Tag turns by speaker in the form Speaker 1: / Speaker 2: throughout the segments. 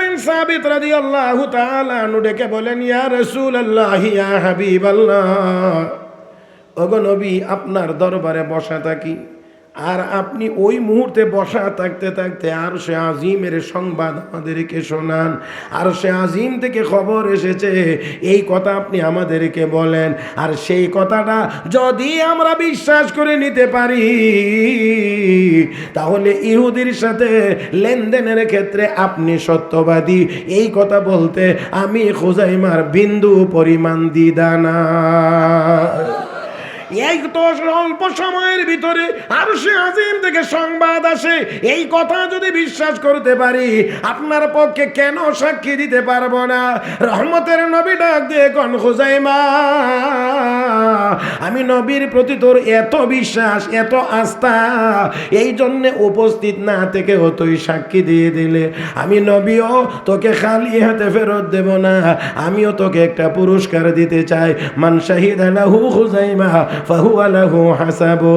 Speaker 1: বিন সাবিত ডেকে বলেন ইয়া ইয়া হাবিবাল্লাহ আপনার দরবারে বসা থাকি। আর আপনি ওই মুহূর্তে বসা থাকতে থাকতে আর সে আজিমের সংবাদ আমাদেরকে শোনান। আর সে আজিম থেকে খবর এসেছে, এই কথা আপনি আমাদেরকে বলেন। আর সেই কথাটা যদি আমরা বিশ্বাস করে নিতে পারি, তাহলে ইহুদির সাথে লেনদেনের ক্ষেত্রে আপনি সত্যবাদী। এই কথা বলতে আমি খোজাইমার বিন্দু পরিমাণ দিদানা এই তো অল্প সময়ের ভিতরে আর সে আজিম থেকে সংবাদ আসে। এই কথা যদি বিশ্বাস করতে পারি, আপনার পক্ষে কেন সাক্ষী দিতে পারব না? রহমতের নবী ডাক দিয়ে কন, খুজাইমা, আমি নবীর প্রতি তোর এত বিশ্বাস, এত আস্থা, এই জন্যে উপস্থিত না থেকে তুই সাক্ষী দিয়ে দিলে। আমি নবীও তোকে খালি হাতে ফেরত দেব না, আমিও তোকে একটা পুরস্কার দিতে চাই। মান শাহিদ আলাহু খুজাইমা ফাহু আলাহু হাসাবু।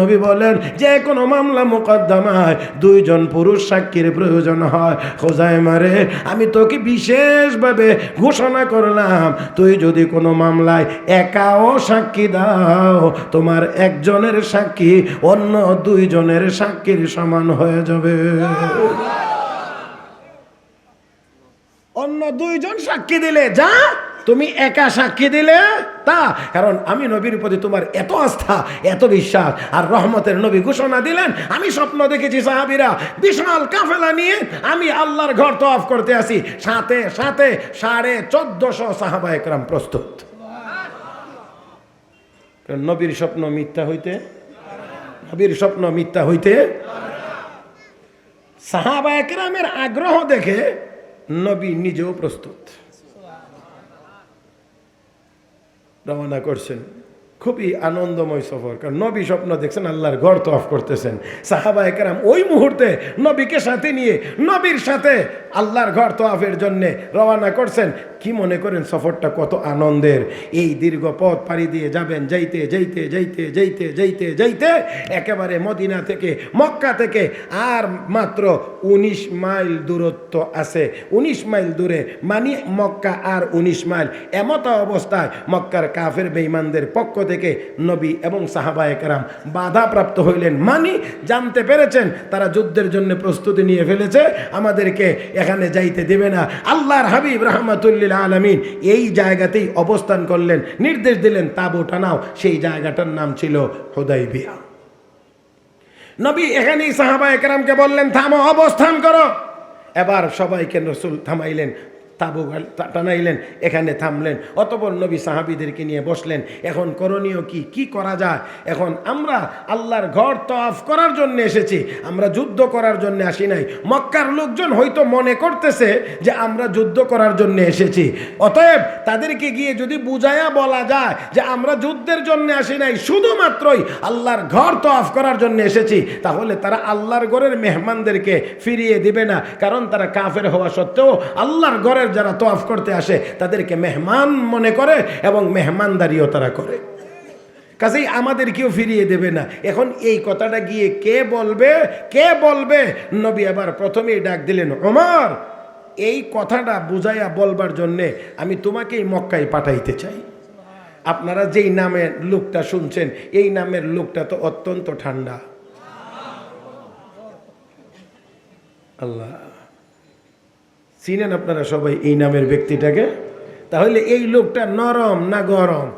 Speaker 1: নবী বলেন, যে কোনো মামলা মোকদ্দমায় দুইজন পুরুষ সাক্ষীর প্রয়োজন হয়। খোজাইমা রে আমি তোকে বিশেষভাবে ঘোষণা করলাম, তুই যদি কোনো মামলায় একাও সাক্ষী দাও, তোমার একজনের সাক্ষী অন্য দুইজনের সাক্ষীর সমান হয়ে যাবে। অন্য দুইজন সাক্ষী দিলে যা তুমি একা সাক্ষী দিলে তা? কারণ আমি নবীর প্রতি তোমার এত আস্থা, এত বিশ্বাস, আর রহমতের নবী ঘোষণা দিলেন, আমি স্বপ্ন দেখেছি সাহাবিরা, বিশাল কাফেলা নিয়ে আমি আল্লাহর ঘর তো অফ করতে আসি। সাথে সাথে সাড়ে চোদ্দশো সাহাবা একরাম প্রস্তুত। নবীর স্বপ্ন মিথ্যা হইতে, নবীর স্বপ্ন মিথ্যা হইতে, সাহাবা একরামের আগ্রহ দেখে নবী নিজেও প্রস্তুত। রওনা করছেন। খুবই আনন্দময় সফর, কারণ নবী স্বপ্ন দেখছেন, আল্লাহর ঘর তো অফ করতেছেন। সাহাবা একরাম ওই মুহূর্তে নবীকে সাথে নিয়ে, নবীর সাথে আল্লাহর ঘর তো অফের জন্যে রওনা করছেন। কি মনে করেন সফরটা কত আনন্দের? এই দীর্ঘ পথ পাড়ি দিয়ে যাবেন যাইতে যাইতে যাইতে যাইতে যাইতে যাইতে একেবারে মদিনা থেকে, মক্কা থেকে আর মাত্র উনিশ মাইল দূরত্ব আছে। উনিশ মাইল দূরে মানে মক্কা আর উনিশ মাইল এমত অবস্থায় মক্কার কাফের বেঈমানদের পক্ষ থেকে নবী এবং সাহাবায়ে কেরাম বাধাপ্রাপ্ত হইলেন। মানি জানতে পেরেছেন, তারা যুদ্ধের জন্য প্রস্তুতি নিয়ে ফেলেছে। আমাদেরকে এখানে যাইতে দেবে না। আল্লাহর হাবিব রহমাতুল্লিল আলমিন এই জায়গাতেই অবস্থান করলেন, নির্দেশ দিলেন, তাবু টানাও সেই জায়গাটার নাম ছিল হোদাই বিয়া নবী এখানেই সাহাবা একরামকে বললেন, থামো, অবস্থান করো। এবার সবাইকে রসুল থামাইলেন তাবু টানাইলেন, এখানে থামলেন। অতপর নবী সাহাবিদেরকে নিয়ে বসলেন, এখন করণীয় কি? কি করা যায়? এখন আমরা আল্লাহর ঘর তফ করার জন্য এসেছি, আমরা যুদ্ধ করার জন্য আসি নাই। মক্কার লোকজন হয়তো মনে করতেছে যে আমরা যুদ্ধ করার জন্য এসেছি। অতএব তাদেরকে গিয়ে যদি বুঝায়া বলা যায় যে আমরা যুদ্ধের জন্য আসি নাই, শুধুমাত্রই আল্লাহর ঘর তফ করার জন্য এসেছি, তাহলে তারা আল্লাহর ঘরের মেহমানদেরকে ফিরিয়ে দিবে না। কারণ তারা কাফের হওয়া সত্ত্বেও আল্লাহর ঘরের যারা তোয়াফ করতে আসে, তাদেরকে মেহমান মনে করে এবং মেহমানদারিও তারা করে। কাজেই আমাদের কেউ ফিরিয়ে দেবে না। এখন এই কথাটা গিয়ে কে বলবে? কে বলবে? নবী আবার প্রথমেই ডাক দিলেন, ওমর, এই কথাটা বুঝাইয়া বলবার জন্যে আমি তোমাকেই মক্কায় পাঠাইতে চাই। আপনারা যেই নামের লোকটা শুনছেন, এই নামের লোকটা তো অত্যন্ত ঠান্ডা। আল্লাহ। চিনেন আপনারা সবাই এই নামের ব্যক্তিটাকে? তাহলে এই লোকটা নরম না গরম?